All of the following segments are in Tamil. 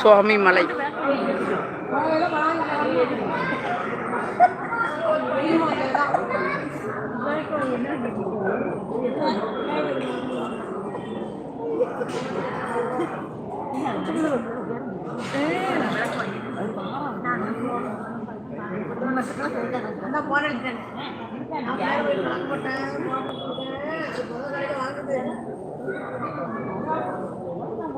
சுவாமி மலை. போட்டேன்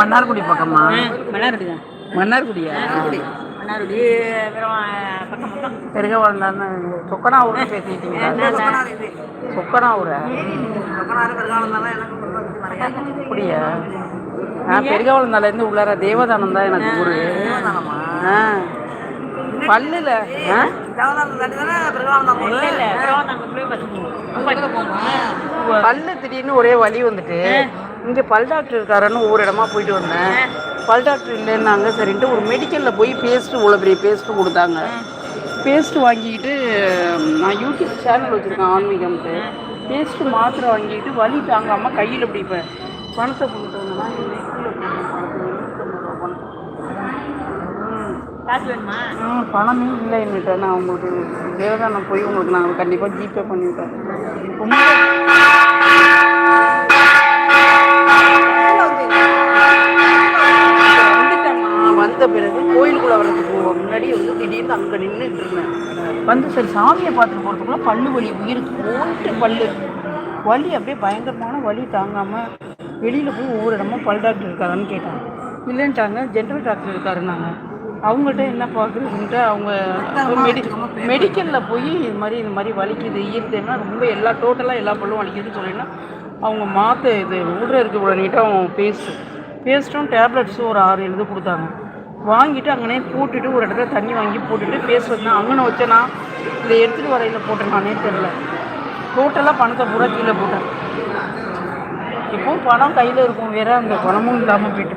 மன்னார்குடி பக்கமா? மன்னார்குடி தான். மன்னார்குடியா? மன்னார்குடி. அப்புறம் பக்கம் பக்கம். பெருக வாழ்ந்தான்னு சொக்கனாவூர்னு பேசிட்டீங்களா சொக்கனாவூரா? அப்படியா? நான் பெருகவளந்தாலேருந்து உள்ளார தேவதானம் தான் எனக்கு ஊரு. ஆ. பல்லுல பல்லு திடீர்னு ஒரே வலி வந்துட்டு இங்கே பல் டாக்டர் இருக்காருன்னு ஒவ்வொரு இடமா போயிட்டு வந்தேன். பல் டாக்டர் இல்லைன்னாங்க சரின்ட்டு ஒரு மெடிக்கலில் போய் பேஸ்ட்டு இவ்வளோ பெரிய பேஸ்ட்டு கொடுத்தாங்க. பேஸ்ட்டு வாங்கிக்கிட்டு நான் யூடியூப் சேனல் வச்சுருக்கேன் ஆன்மீகம்ட்டு பேஸ்ட்டு மாத்திரை வாங்கிட்டு வலி தாங்காமல் கையில் பிடிப்பேன். பணத்தை கொண்டு காசு வேணுமா? ஆ பணமே இல்லை என்கிட்ட. நான் உங்களுக்கு தேவதானம் போய் உங்களுக்கு நான் கண்டிப்பாக ஜிபே பண்ணிவிட்டேன். ரொம்ப வந்துட்டேம்மா. வந்த பிறகு கோயிலுக்குள்ள வர்றதுக்கு முன்னாடி வந்து திடீர்னு அங்கே நின்றுட்டு இருந்தேன். வந்து சரி சாமியை பார்த்துட்டு போகிறதுக்குள்ள பல்லு வலி உயிருக்கு ஓட்டு பல்லு. வலி அப்படியே பயங்கரமான வலி தாங்காமல் வெளியில் போய் ஒவ்வொரு இடமும் பல் டாக்டர் இருக்காரான்னு கேட்டாங்க. இல்லைன்ட்டாங்க. ஜென்ரல் டாக்டர் இருக்காருன்னாங்க. அவங்கள்ட்ட என்ன பார்க்குறதுன்ட்டு அவங்க மெடி மெடிக்கலில் போய் இது மாதிரி இது மாதிரி வலிக்குது ஈர்த்தேன்னா ரொம்ப எல்லா டோட்டலாக எல்லா பல்லும் வலிக்குதுன்னு சொல்லினா அவங்க மாற்ற இது உள்ள இருக்க இவ்வளோ நீட்டாக பேஸ்ட்டு பேஸ்ட்டும் டேப்லெட்ஸும் ஒரு ஆறு எழுது கொடுத்தாங்க. வாங்கிட்டு அங்கனே போட்டுட்டு ஒரு இடத்துல தண்ணி வாங்கி போட்டுட்டு பேஸ்ட் வந்தேன் அங்கன வச்சேனா இதை எடுத்துகிட்டு வரையில் போட்டேனானே தெரில டோட்டலாக பணத்தை பூரா கீழே போட்டேன். இப்போ பணம் கையில் இருக்கும் வேற அந்த பணமும் இல்லாமல் போயிட்டு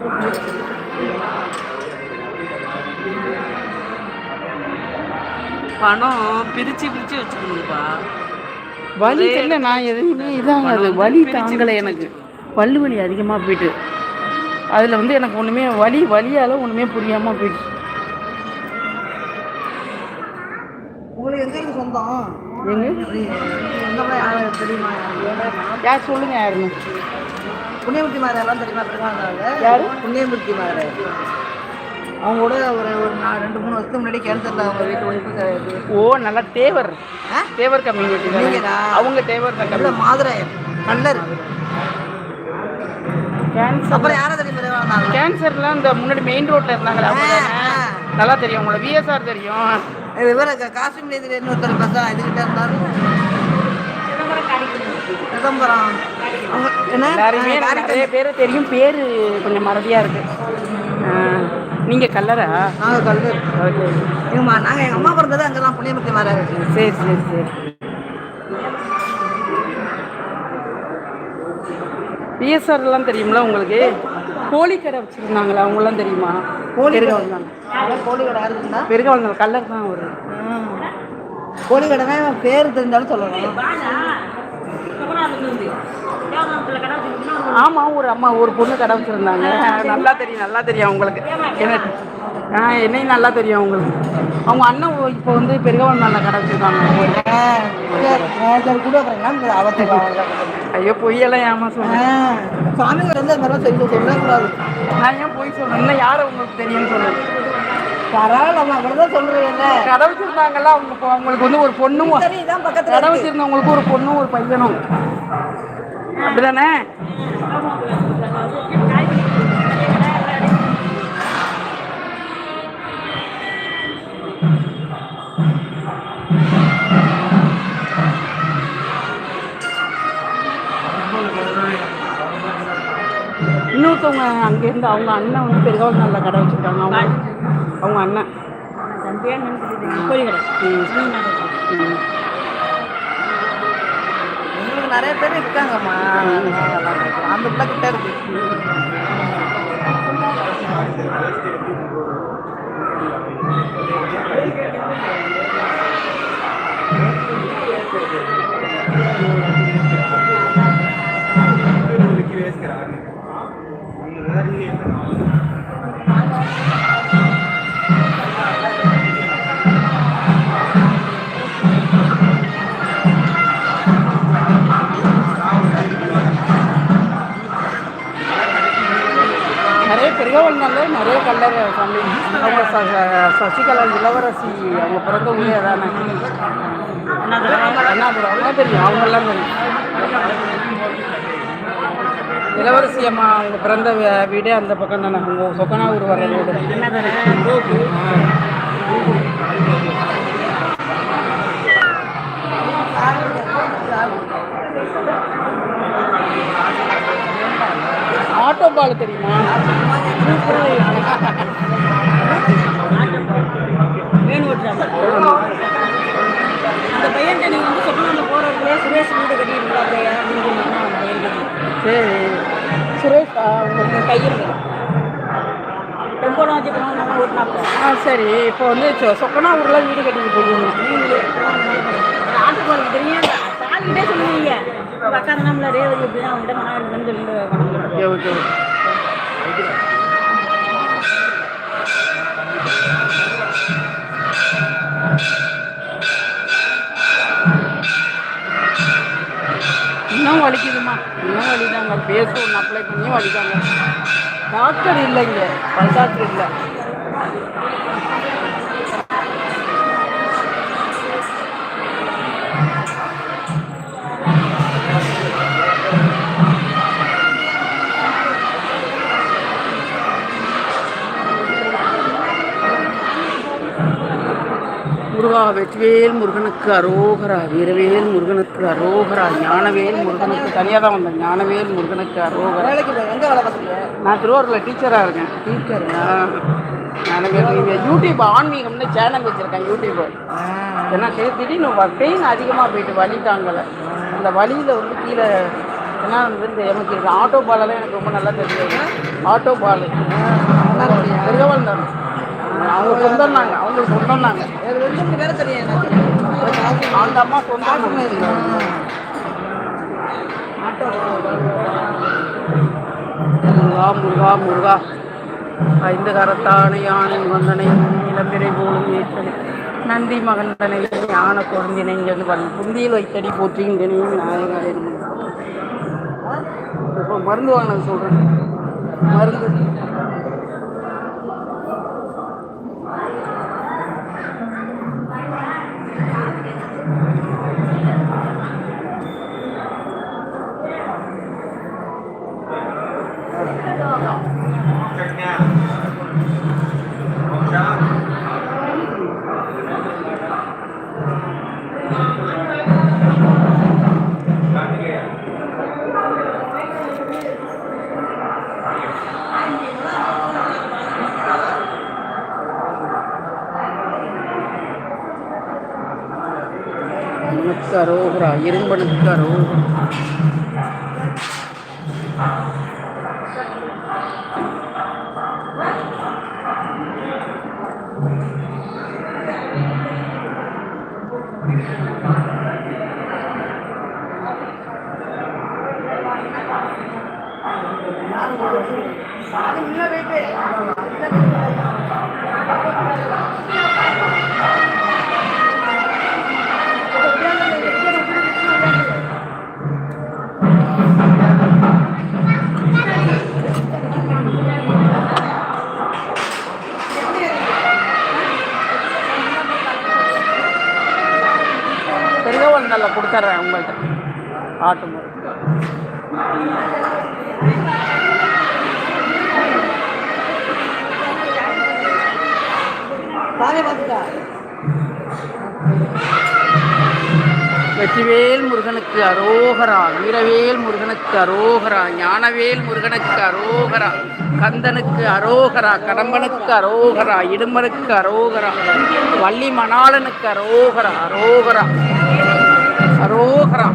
பணம் பிரித்து பிரித்து வச்சுக்கணும்ப்பா வலி தெரியல நான் எதுவுமே இதாங்க அது வலி தாங்கலை எனக்கு. பல்லு வலி அதிகமாக போயிட்டு. அதில் வந்து எனக்கு ஒன்றுமே வலி வலியால் ஒன்றுமே புரியாமல் போயிட்டு உங்களுக்கு எங்க சொந்தம்? எங்க? தெரியுமா? யார் சொல்லுங்க யாருன்னு? புண்ணியமூர்த்தி மாரை எல்லாம் தெரியுமா? யாரு? புண்ணியமூர்த்தி மாரை. அவங்க கூட ஒரு ஒரு நான் ரெண்டு மூணு வருஷத்துக்கு முன்னாடி கேன்சர்ல அவங்க வீட்டு ஒய்ஃபு ஓ நல்லா தேவர்? தேவர் கம்யூனிட்டி நீங்கடா? அவங்க தேவர் தான் நல்ல மாதுராயன் கல்லர். கேன்சர் அப்புறம் யாரை தெரியும் கேன்சர்லாம் இந்த முன்னாடி மெயின் ரோட்ல இருந்தாங்களே. நல்லா தெரியும் உங்களை. விஎஸ்ஆர் தெரியும். இவர் காஸ்டியூம் எதிரி இன்னொருத்தர் பசங்க இதுகிட்ட இருந்தாரு. சிதம்பரம். என்ன? நிறைய பேரை தெரியும். பேர் கொஞ்சம் மறதியாக இருக்கு. ஆ, நீங்க கல்லரா நாங்கள் கல்லர் எங்கள் மா நாங்கள் எங்கள் அம்மா பிறந்தது அங்கே தான் புண்ணியமூர்த்தி மாரை இருக்கு. சரி சரி சரி. பிஎஸ்ஆர்லாம் தெரியுங்களா உங்களுக்கு? கோழிக்கடை வச்சுருந்தாங்களா? அவங்களாம் தெரியுமா? பெருகவளம் கோழி கடை இருக்குங்களா பெருகவளம் கல்லர் தான் ஒரு கோழி கடை பேர் தெரிஞ்சாலும் கடை வச்சுருந்தோம்னா ஆமாம் ஒரு அம்மா ஒரு பொண்ணு கடை வச்சுருந்தாங்க. நல்லா தெரியும் நல்லா தெரியும் அவங்களுக்கு. எனக்கு ஆ என்னையும் நல்லா தெரியும் அவங்களுக்கு. அவங்க அண்ணன் இப்போ வந்து பெருகவன் நல்ல கடை வச்சுருக்காங்க. என்ன ஐயோ பொய்யெல்லாம் ஏமா சொல்லுங்க சாமி வந்து அந்த மாதிரிலாம் சொல்லி சொல்லக்கூடாது நான் ஏன் பொய் சொல்றேன்? இன்னும் யாரை உங்களுக்கு தெரியும்னு சொல்லுங்க பரவாயில்ல நம்ம அப்படிதான் சொல்றேன் கடை வச்சுருந்தாங்கல்ல அவங்க அவங்களுக்கு வந்து ஒரு பொண்ணும் இதான் பக்கத்துல கடை வச்சுருந்தவங்களுக்கு ஒரு பொண்ணும் ஒரு பையனும். அப்படிதானே இன்னொருத்தவங்க அங்கேருந்து அவங்க அண்ணன் வந்து பெருகாவல் நல்ல கடை வச்சுருக்காங்க அவங்க அவங்க அண்ணன் தம்பியாக நினைச்சிட்டு கோழி கடை மீன் நிறைய பேர் இருக்காங்கம்மா அந்த பிள்ளை கிட்ட இருக்கு Thank you. நல்ல நிறைய கல்லறை சாமி. அவங்க சசிகலா இளவரசி அவங்க பிறந்த ஊரே தானே அண்ணாதுரை அவங்க தெரியும் அவங்கெல்லாம் தெரியும். இளவரசி அம்மா அவங்க பிறந்த வீடே அந்த பக்கம் தானே அவங்க சொக்கனாவூர் வர ரோடு ஆட்டோ பால் தெரியுமா? அந்த பையன்கிட்ட நீங்கள் வந்து சொக்கநாட்டில் போகிறதுலே சுரேஷ் வீடு கட்டியிருந்தா அப்படியே அப்படின்னு சொன்னீங்கன்னா அந்த பையன் கட்டி சரி சுரேஷ் கையில் நல்லா ஓட்டினாப்போ ஆ சரி இப்போ வந்து சொ- சொக்கனாவூர்ல வீடு கட்டிட்டு போயிருக்கீங்க ஆட்டுக்கு தெரியும் சாலிக்கிட்டே சொல்லுவீங்க அக்கா நம்மள ரேவதி எப்படி தான் அவங்ககிட்ட மனம் சொல்லி ஓகே ஓகே வலிக்குதுமா இன்னும் வலிதாங்க? பேச ஒன்று அப்ளை பண்ணி வலிதாங்க. டாக்டர் இல்லைங்க. பல் டாக்டர் இல்லை. வெற்றிவேல் முருகனுக்கு அரோகரா வீரவேல் முருகனுக்கு அரோகரா ஞானவேல் முருகனுக்கு தனியாக தான் வந்தேன். ஞானவேல் முருகனுக்கு அரோகரா. நான் திருவாரூரில் டீச்சராக இருக்கேன். டீச்சர் ஞானவேல் யூடியூப் ஆன்மீகம்னு சேனல் வச்சுருக்கேன் யூடியூப் ஏன்னா தி- திடீர்னு பெயின் அதிகமாக போயிட்டு வலி தாங்கலை. அந்த வலியில் வந்து கீழே ஏன்னா வந்து இந்த எனக்கு இது ஆட்டோ பாலெல்லாம் எனக்கு ரொம்ப நல்லா தெரியும் ஆட்டோ பால் திருவள் தான் அவங்க சொந்தம் நாங்கள் அவங்களுக்கு சொந்தம் நாங்கள் ரெண்டு தெரியும் எனக்கு அந்த அம்மா சொந்தம் முருகா முருகா முருகா. ஐந்து கரத்தான யானை வந்தனை இளம்பிரை போலும் ஏற்றனை. நந்தி மகந்தனை ஞான குழந்தினை இங்கே வந்து புந்தியில் வைத்தடி போற்றிங்கனே நாயகம் இப்போ மருந்து வாங்கினது சொல்கிறேன் மருந்து. கரோகரா இரும்பனுக்கு கரோகரா. சாதம் இல்லை கொடுத்துட்றேன் உங்கள்கிட்ட ஆட்டு முறை வெற்றிவேல் முருகனுக்கு அரோகரா வீரவேல் முருகனுக்கு அரோகரா ஞானவேல் முருகனுக்கு அரோகரா கந்தனுக்கு அரோகரா கடம்பனுக்கு அரோகரா இடும்பனுக்கு அரோகரா வள்ளி மணாளனுக்கு அரோகரா அரோகரா. அரோகரா